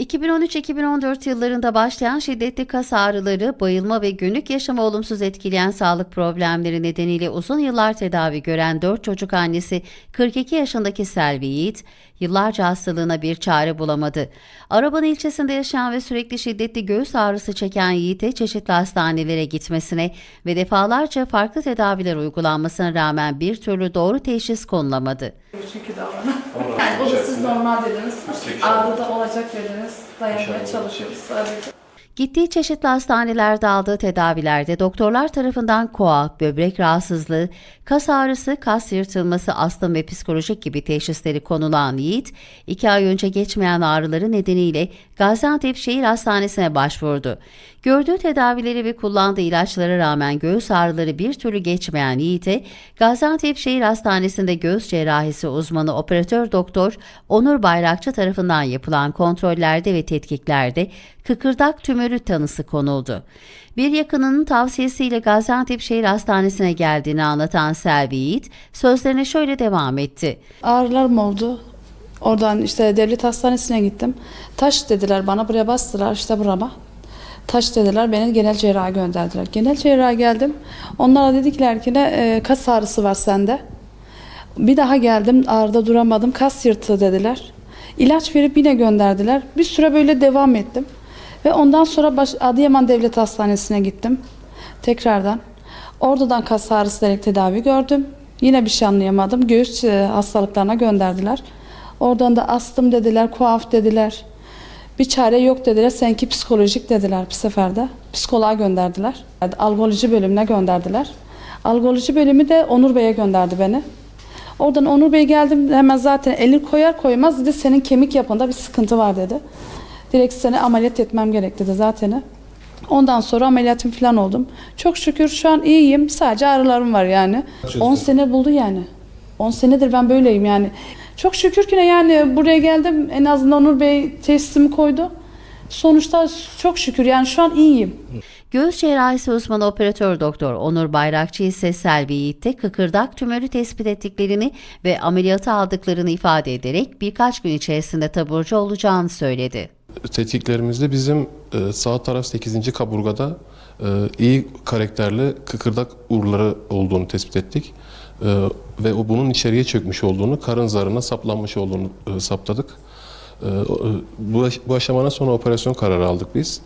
2013-2014 yıllarında başlayan şiddetli kas ağrıları, bayılma ve günlük yaşamı olumsuz etkileyen sağlık problemleri nedeniyle uzun yıllar tedavi gören 4 çocuk annesi 42 yaşındaki Selvi Yiğit, yıllarca hastalığına bir çare bulamadı. Araban ilçesinde yaşayan ve sürekli şiddetli göğüs ağrısı çeken Yiğit'e çeşitli hastanelere gitmesine ve defalarca farklı tedaviler uygulanmasına rağmen bir türlü doğru teşhis konulamadı. Çünkü davranın. Yani da siz normal dediniz. Ağrı da olacak dediniz. Dayanmaya çalışıyoruz sadece. Gittiği çeşitli hastanelerde aldığı tedavilerde doktorlar tarafından koa, böbrek rahatsızlığı, kas ağrısı, kas yırtılması, astım ve psikolojik gibi teşhisleri konulan Yiğit, iki ay önce geçmeyen ağrıları nedeniyle Gaziantep Şehir Hastanesi'ne başvurdu. Gördüğü tedavileri ve kullandığı ilaçlara rağmen göğüs ağrıları bir türlü geçmeyen Yiğit'e Gaziantep Şehir Hastanesi'nde göğüs cerrahisi uzmanı operatör doktor Onur Bayrakçı tarafından yapılan kontrollerde ve tetkiklerde kıkırdak tümörü tanısı konuldu. Bir yakınının tavsiyesiyle Gaziantep Şehir Hastanesi'ne geldiğini anlatan Selvi Yiğit sözlerine şöyle devam etti. Ağrılarım oldu. Oradan işte devlet hastanesine gittim. Taş dediler bana buraya bastılar işte burama. Taş dediler beni genel cerraha gönderdiler. Genel cerraha geldim. Onlara dedikler ki ne e, kas ağrısı var sende. Bir daha geldim ağrıda duramadım. Kas yırtığı dediler. İlaç verip yine gönderdiler. Bir süre böyle devam ettim. Ve ondan sonra baş, Adıyaman Devlet Hastanesi'ne gittim. Tekrardan. Oradan kas ağrısı denerek tedavi gördüm. Yine bir şey anlayamadım. Göğüs e, hastalıklarına gönderdiler. Oradan da astım dediler, kuaf dediler. Bir çare yok dediler. Seninki psikolojik dediler bir seferde. Psikoloğa gönderdiler. Algoloji bölümüne gönderdiler. Algoloji bölümü de Onur Bey'e gönderdi beni. Oradan Onur Bey geldim hemen zaten elini koyar koymaz dedi senin kemik yapında bir sıkıntı var dedi. Direkt seni ameliyat etmem gerek dedi zaten. Ondan sonra ameliyatım falan oldum. Çok şükür şu an iyiyim. Sadece ağrılarım var yani. 10 sene buldu yani. 10 senedir ben böyleyim yani. Çok şükür ki ne yani buraya geldim. En azından Onur Bey teşhisimi koydu. Sonuçta çok şükür yani şu an iyiyim. Göğüs cerrahisi uzmanı operatör doktor Onur Bayrakçı ise Selvi Yiğit'te kıkırdak tümörü tespit ettiklerini ve ameliyatı aldıklarını ifade ederek birkaç gün içerisinde taburcu olacağını söyledi. Tetkiklerimizde bizim e, sağ taraf 8. kaburgada e, iyi karakterli kıkırdak urları olduğunu tespit ettik. E, ve o bunun içeriye çökmüş olduğunu, karın zarına saplanmış olduğunu e, saptadık. E, e, bu, bu aşamadan sonra operasyon kararı aldık biz.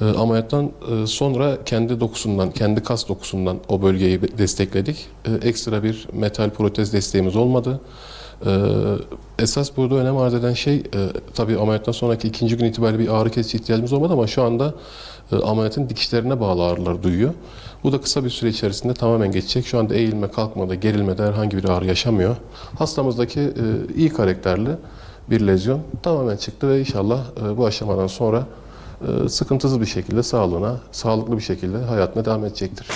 E, ameliyattan e, sonra kendi dokusundan, kendi kas dokusundan o bölgeyi destekledik. E, ekstra bir metal protez desteğimiz olmadı. Ee, esas burada önem arz eden şey e, tabii ameliyattan sonraki ikinci gün itibariyle bir ağrı kesici ihtiyacımız olmadı ama şu anda e, ameliyatın dikişlerine bağlı ağrılar duyuyor. Bu da kısa bir süre içerisinde tamamen geçecek. Şu anda eğilme, kalkmada, gerilmede herhangi bir ağrı yaşamıyor. Hastamızdaki iyi karakterli bir lezyon tamamen çıktı ve inşallah bu aşamadan sonra sıkıntısız bir şekilde sağlığına, sağlıklı bir şekilde hayatına devam edecektir.